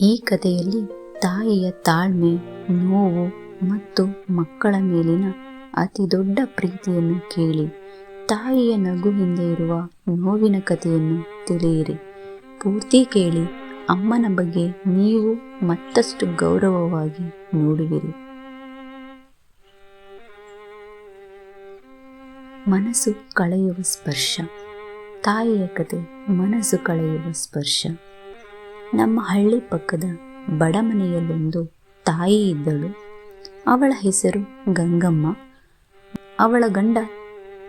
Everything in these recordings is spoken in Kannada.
ಈ ಕಥೆಯಲ್ಲಿ ತಾಯಿಯ ತಾಳ್ಮೆ, ನೋವು ಮತ್ತು ಮಕ್ಕಳ ಮೇಲಿನ ಅತಿ ದೊಡ್ಡ ಪ್ರೀತಿಯನ್ನು ಕೇಳಿ. ತಾಯಿಯ ನಗು ಹಿಂದೆ ಇರುವ ನೋವಿನ ಕಥೆಯನ್ನು ತಿಳಿಯಿರಿ. ಪೂರ್ತಿ ಕೇಳಿ, ಅಮ್ಮನ ಬಗ್ಗೆ ನೀವು ಮತ್ತಷ್ಟು ಗೌರವವಾಗಿ ನೋಡುವಿರಿ. ಮನಸ್ಸು ಕಳೆಯುವ ಸ್ಪರ್ಶ. ತಾಯಿಯ ಕತೆ, ಮನಸ್ಸು ಕಳೆಯುವ ಸ್ಪರ್ಶ. ನಮ್ಮ ಹಳ್ಳಿ ಪಕ್ಕದ ಬಡಮನೆಯಲ್ಲೊಂದು ತಾಯಿ ಇದ್ದಳು. ಅವಳ ಹೆಸರು ಗಂಗಮ್ಮ. ಅವಳ ಗಂಡ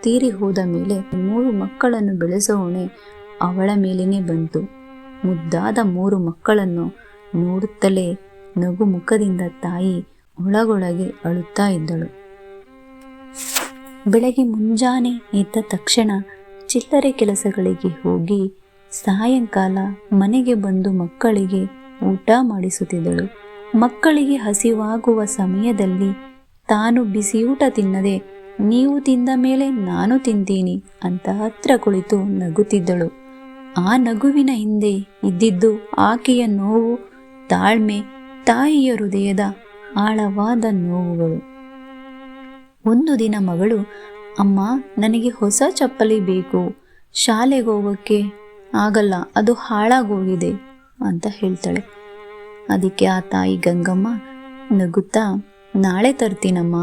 ತೀರಿ ಹೋದ ಮೇಲೆ ಮೂರು ಮಕ್ಕಳನ್ನು ಬೆಳೆಸೋಣೆ ಅವಳ ಮೇಲೇನೆ ಬಂತು. ಮುದ್ದಾದ ಮೂರು ಮಕ್ಕಳನ್ನು ನೋಡುತ್ತಲೇ ನಗು ಮುಖದಿಂದ ತಾಯಿ ಒಳಗೊಳಗೆ ಅಳುತ್ತಾ ಇದ್ದಳು. ಬೆಳಗ್ಗೆ ಮುಂಜಾನೆ ಎದ್ದ ತಕ್ಷಣ ಚಿಲ್ಲರೆ ಕೆಲಸಗಳಿಗೆ ಹೋಗಿ ಸಾಯಂಕಾಲ ಮನೆಗೆ ಬಂದು ಮಕ್ಕಳಿಗೆ ಊಟ ಮಾಡಿಸುತ್ತಿದ್ದಳು. ಮಕ್ಕಳಿಗೆ ಹಸಿವಾಗುವ ಸಮಯದಲ್ಲಿ, ತಾನು ಬಿಸಿಯೂಟ ತಿನ್ನದೆ, ನೀವು ತಿಂದ ಮೇಲೆ ನಾನು ತಿಂತೀನಿ ಅಂತ ಹತ್ರ ಕುಳಿತು ನಗುತ್ತಿದ್ದಳು. ಆ ನಗುವಿನ ಹಿಂದೆ ಇದ್ದಿದ್ದು ಆಕೆಯ ನೋವು, ತಾಳ್ಮೆ, ತಾಯಿಯ ಹೃದಯದ ಆಳವಾದ ನೋವುಗಳು. ಒಂದು ದಿನ ಮಗಳು, ಅಮ್ಮ, ನನಗೆ ಹೊಸ ಚಪ್ಪಲಿ ಬೇಕು, ಶಾಲೆಗೆ ಹೋಗೋಕ್ಕೆ ಆಗಲ್ಲ, ಅದು ಹಾಳಾಗೋಗಿದೆ ಅಂತ ಹೇಳ್ತಾಳೆ. ಅದಕ್ಕೆ ಆ ತಾಯಿ ಗಂಗಮ್ಮ, ನಗುತ್ತಾ, ನಾಳೆ ತರ್ತೀನಮ್ಮ,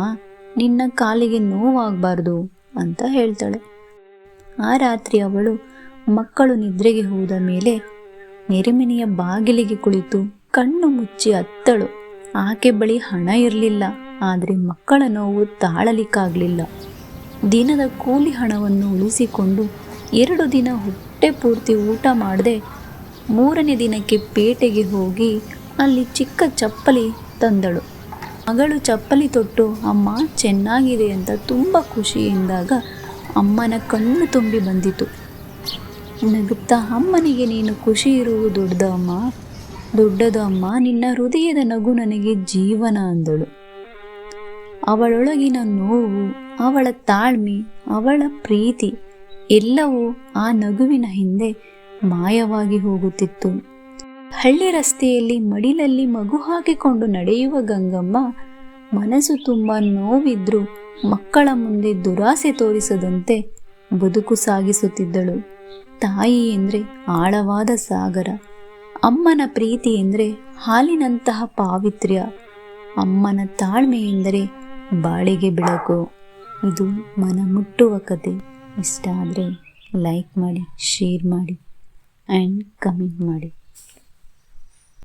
ನಿನ್ನ ಕಾಲಿಗೆ ನೋವಾಗಬಾರ್ದು ಅಂತ ಹೇಳ್ತಾಳೆ. ಆ ರಾತ್ರಿ ಅವಳು ಮಕ್ಕಳು ನಿದ್ರೆಗೆ ಹೋದ ಮೇಲೆ ನೆರೆಮನೆಯ ಬಾಗಿಲಿಗೆ ಕುಳಿತು ಕಣ್ಣು ಮುಚ್ಚಿ ಅತ್ತಳು. ಆಕೆ ಬಳಿ ಹಣ ಇರಲಿಲ್ಲ, ಆದರೆ ಮಕ್ಕಳ ನೋವು ತಾಳಲಿಕ್ಕಾಗಲಿಲ್ಲ. ದಿನದ ಕೂಲಿ ಹಣವನ್ನು ಉಳಿಸಿಕೊಂಡು ಎರಡು ದಿನ ಹೊಟ್ಟೆ ಪೂರ್ತಿ ಊಟ ಮಾಡದೆ ಮೂರನೇ ದಿನಕ್ಕೆ ಪೇಟೆಗೆ ಹೋಗಿ ಅಲ್ಲಿ ಚಿಕ್ಕ ಚಪ್ಪಲಿ ತಂದಳು. ಮಗಳು ಚಪ್ಪಲಿ ತೊಟ್ಟು, ಅಮ್ಮ, ಚೆನ್ನಾಗಿದೆ ಅಂತ ತುಂಬ ಖುಷಿಯಿಂದಾಗ ಅಮ್ಮನ ಕಣ್ಣು ತುಂಬಿ ಬಂದಿತು. ನಗುತ್ತಾ ಅಮ್ಮನಿಗೆ ನೀನು ಖುಷಿ ಇರುವುದು ದೊಡ್ಡದಮ್ಮ ಅಮ್ಮ. ದೊಡ್ಡದು ಅಮ್ಮ ನಿನ್ನ ಹೃದಯದ ನಗು ನನಗೆ ಜೀವನ ಅಂದಳು. ಅವಳೊಳಗಿನ ನೋವು, ಅವಳ ತಾಳ್ಮೆ, ಅವಳ ಪ್ರೀತಿ ಎಲ್ಲವೂ ಆ ನಗುವಿನ ಹಿಂದೆ ಮಾಯವಾಗಿ ಹೋಗುತ್ತಿತ್ತು. ಹಳ್ಳಿ ರಸ್ತೆಯಲ್ಲಿ ಮಡಿಲಲ್ಲಿ ಮಗು ಹಾಕಿಕೊಂಡು ನಡೆಯುವ ಗಂಗಮ್ಮ ಮನಸ್ಸು ತುಂಬ ನೋವಿದ್ರೂ ಮಕ್ಕಳ ಮುಂದೆ ದುರಾಸೆ ತೋರಿಸದಂತೆ ಬದುಕು ಸಾಗಿಸುತ್ತಿದ್ದಳು. ತಾಯಿ ಎಂದರೆ ಆಳವಾದ ಸಾಗರ, ಅಮ್ಮನ ಪ್ರೀತಿ ಎಂದರೆ ಹಾಲಿನಂತಹ ಪಾವಿತ್ರ್ಯ, ಅಮ್ಮನ ತಾಳ್ಮೆ ಎಂದರೆ ಬಾಳಿಗೆ ಬೆಳಕು. ಇದು ಮನ ಮುಟ್ಟುವ ಕತೆ. ಇಷ್ಟ ಆದರೆ ಲೈಕ್ ಮಾಡಿ ಶೇರ್ ಮಾಡಿ ಆ್ಯಂಡ್ ಕಮೆಂಟ್ ಮಾಡಿ.